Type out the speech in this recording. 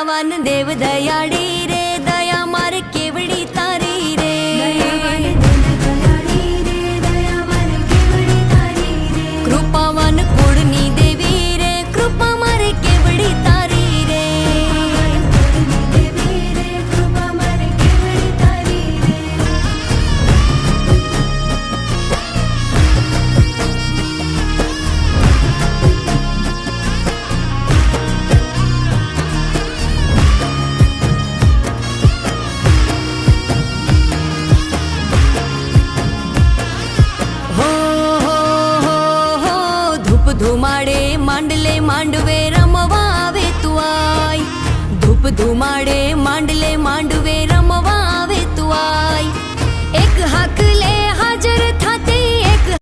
దయావాన్ దేవ దయాడే ધુમાડે માંડલે માંડવે રમવા આવે તું આય ધૂપ ધુમાડે માંડલે માંડવે રમ